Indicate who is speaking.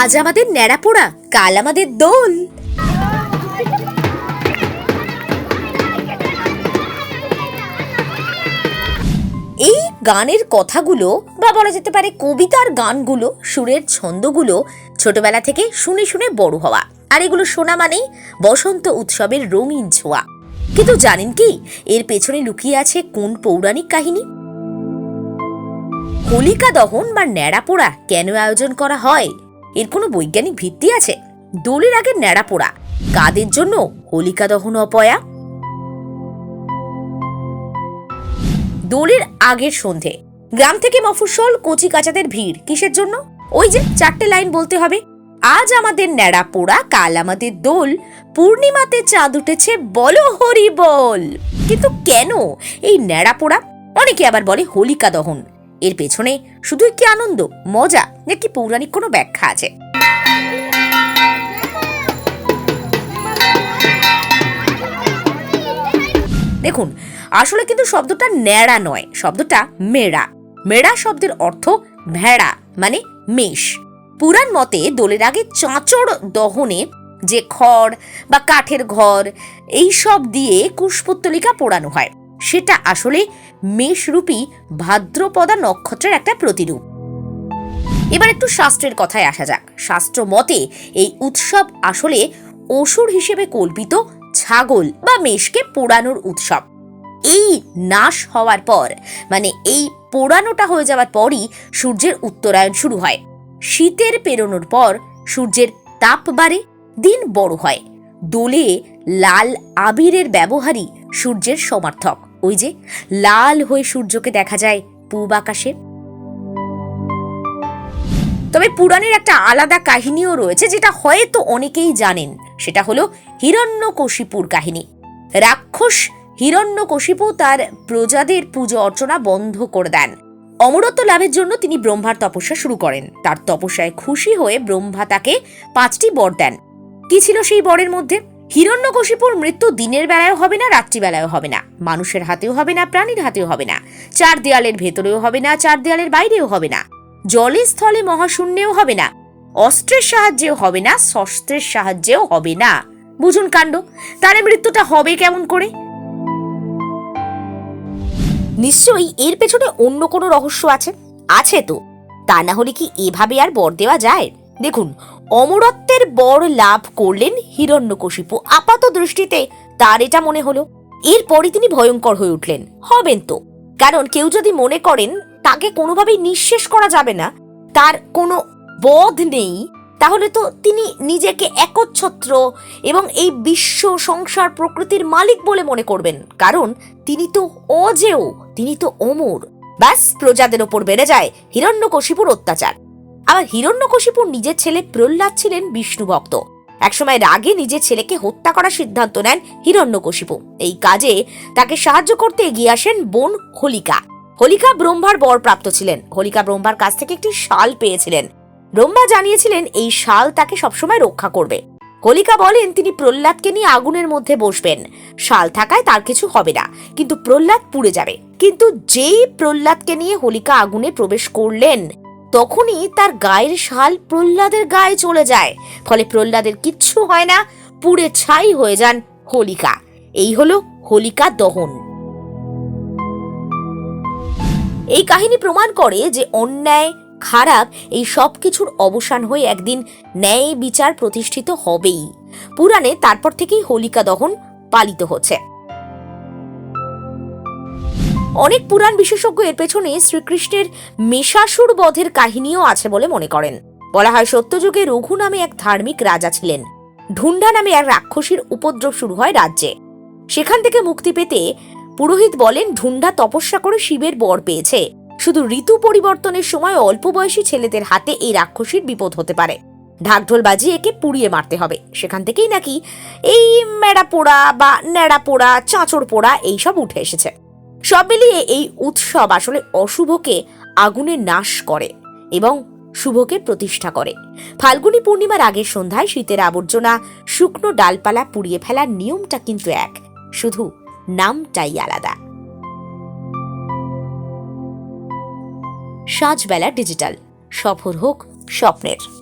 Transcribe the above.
Speaker 1: আজ আমাদের ন্যাড়া পোড়া, কাল আমাদের দোল। এই গানের কথাগুলো, বা বলা যেতে পারে কবিতার গানগুলো, সুরের ছন্দগুলো ছোটবেলা থেকে শুনে শুনে বড় হওয়া। আর এগুলো শোনা মানেই বসন্ত উৎসবের রঙিন ছোঁয়া। কিন্তু জানেন কি, এর পেছনে লুকিয়ে আছে কোন পৌরাণিক কাহিনী? হোলিকা দহন বা ন্যাড়া পোড়া কেন আয়োজন করা হয়? এর কোনো বৈজ্ঞানিক ভিত্তি আছে? দোলের আগে ন্যাড়া পোড়া। কাদের জন্য হোলিকা দহন অপয়া? দোলের আগের সন্ধে। গ্রাম থেকে মফস্বল, কচি কাচাদের ভিড়। কিসের জন্য? ওই যে চারটে লাইন বলতে হবে। আজ আমাদের ন্যাড়া পোড়া, কাল আমাদের দোল। পূর্ণিমাতে চাঁদ উঠেছে, বলো হরি বল কিন্তু কেন এই ন্যাড়া পোড়া? অনেকে আবার বলে হোলিকা দহন। এর পেছনে শুধুই কি আনন্দ, মজা, নাকি পৌরাণিক কোনো ব্যাখ্যা আছে? দেখুন, আসলে কিন্তু শব্দটা ন্যাড়া নয়, শব্দটা মেড়া। মেড়া শব্দের অর্থ ভেড়া মানে মেষ। পুরাণ মতে দোলের আগে চাঁচড় দহনে যে খড় বা কাঠের ঘর, এই সব দিয়ে কুশপুত্তলিকা পোড়ানো হয়। সেটা আসলে মেষরূপী ভাদ্রপদা নক্ষত্রের একটা প্রতিরূপ। এবার একটু শাস্ত্রের কথায় আসা যাক। শাস্ত্র মতে এই উৎসব আসলে অসুর হিসেবে কল্পিত ছাগল বা মেষকে পোড়ানোর উৎসব। এই নাশ হওয়ার পর মানে এই পোড়ানোটা হয়ে যাওয়ার পরই সূর্যের উত্তরায়ণ শুরু হয়। শীতের পেরোনোর পর সূর্যের তাপ বাড়ে, দিন বড় হয়। দোলে লাল আবিরের ব্যবহারই সূর্যের সমর্থক। ওই যে, লাল হয়ে সূর্যকে দেখা যায় পূব আকাশে। তবে পুরাণের একটা আলাদা কাহিনীও রয়েছে, যেটা হয়তো অনেকেই জানেন। সেটা হলো হিরণ্যকশিপুর কাহিনী। রাক্ষস হিরণ্যকশিপু তার প্রজাদের পুজো অর্চনা বন্ধ করে দেন। অমরত্ব লাভের জন্য তিনি ব্রহ্মার তপস্যা শুরু করেন। তার তপস্যায় খুশি হয়ে ব্রহ্মা তাকে পাঁচটি বর দেন। কি ছিল সেই বরের মধ্যে? হিরণ্যকশিপুর মৃত্যু দিনের বেলায়ও হবে না, রাত্রিবেলায়ও হবে না। মানুষের হাতেও হবে না, প্রাণীর হাতেও হবে না। চার দেয়ালের ভেতরেও হবে না, চার দেয়ালের বাইরেও হবে না। জলে স্থলে মহাশূন্যেও হবে না। অস্ত্রের সাহায্যেও হবে না, শস্ত্রের সাহায্যেও হবে না। বুঝুন কাণ্ড, তার মৃত্যুটা হবে কেমন করে? নিশ্চয়ই এর পেছনে অন্য কোনো রহস্য আছে? আছে তো। তা না হলে কি এভাবে আর বর দেওয়া যায়? দেখুন অমরত্বের বর লাভ করলেন হিরণ্যকশিপু। আপাত দৃষ্টিতে তার এটা মনে হলো। এরপরই তিনি ভয়ঙ্কর হয়ে উঠলেন। হবেন তো। কারণ কেউ যদি মনে করেন তাকে কোনোভাবেই নিঃশেষ করা যাবে না, তার কোনো বোধ নেই, তাহলে তো তিনি নিজেকে একচ্ছত্র এবং এই বিশ্ব সংসার প্রকৃতির মালিক বলে মনে করবেন। কারণ তিনি তো অজেয়, তিনি তো অমর। ব্যাস, প্রজাদের ওপর বেড়ে যায় হিরণ্যকশিপুর অত্যাচার। আবার হিরণ্যকশিপুর নিজের ছেলে প্রহ্লাদ ছিলেন বিষ্ণু ভক্ত। একসময় রাগে নিজের ছেলেকে হত্যা করার সিদ্ধান্ত নেন হিরণ্যকশিপু। এই কাজে তাকে সাহায্য করতে এগিয়ে আসেন বোন হোলিকা। হোলিকা ব্রহ্মার বর প্রাপ্ত ছিলেন। হোলিকা ব্রহ্মার কাছ থেকে একটি শাল পেয়েছিলেন। ব্রহ্মা জানিয়েছিলেন এই শাল তাকে সবসময় রক্ষা করবে। হোলিকা বলেন, তিনি প্রহ্লাদকে নিয়ে আগুনের মধ্যে বসবেন। শাল থাকায় তার কিছু হবে না, কিন্তু প্রহ্লাদ পুড়ে যাবে। কিন্তু যেই প্রহ্লাদকে নিয়ে হোলিকা আগুনে প্রবেশ করলেন তখনই তার গায়ের শাল প্রহ্লাদের গায়ে চলে যায়। ফলে প্রহ্লাদের কিচ্ছু হয় না, পুড়ে ছাই হয়ে যান হোলিকা। এই হলো হোলিকা দহন। এই কাহিনী প্রমাণ করে যে অন্যায়, খারাপ এই সব কিছুর অবসান হয়ে একদিন ন্যায় বিচার প্রতিষ্ঠিত হবেই। পুরাণে তারপর থেকেই হোলিকা দহন পালিত হচ্ছে। অনেক পুরাণ বিশেষজ্ঞ এর পেছনে শ্রীকৃষ্ণের মেষাসুর বধের কাহিনীও আছে বলে মনে করেন। বলা হয়, সত্যযুগে রঘু নামে এক ধার্মিক রাজা ছিলেন। ঢুন্ডা নামে এক রাক্ষসীর উপদ্রব শুরু হয় রাজ্যে। সেখান থেকে মুক্তি পেতে পুরোহিত বলেন ঢুন্ডা তপস্যা করে শিবের বর পেয়েছে। শুধু ঋতু পরিবর্তনের সময় অল্প বয়সী ছেলেদের হাতে এই রাক্ষসীর বিপদ হতে পারে। ঢাকঢোল বাজিয়ে একে পুড়িয়ে মারতে হবে। সেখান থেকেই নাকি এই মেড়া পোড়া বা ন্যাড়া পোড়া চাঁচড় পোড়া এইসব উঠে এসেছে। সব মিলিয়ে এই উৎসব আসলে অশুভকে আগুনে নাশ করে এবং শুভকে প্রতিষ্ঠা করে। ফাল্গুনী পূর্ণিমার আগের সন্ধ্যায় শীতের আবর্জনা শুকনো ডালপালা পুড়িয়ে ফেলার নিয়মটা কিন্তু এক, শুধু নামটাই আলাদা। সাজবেলা ডিজিটাল সফর হোক স্বপ্নের।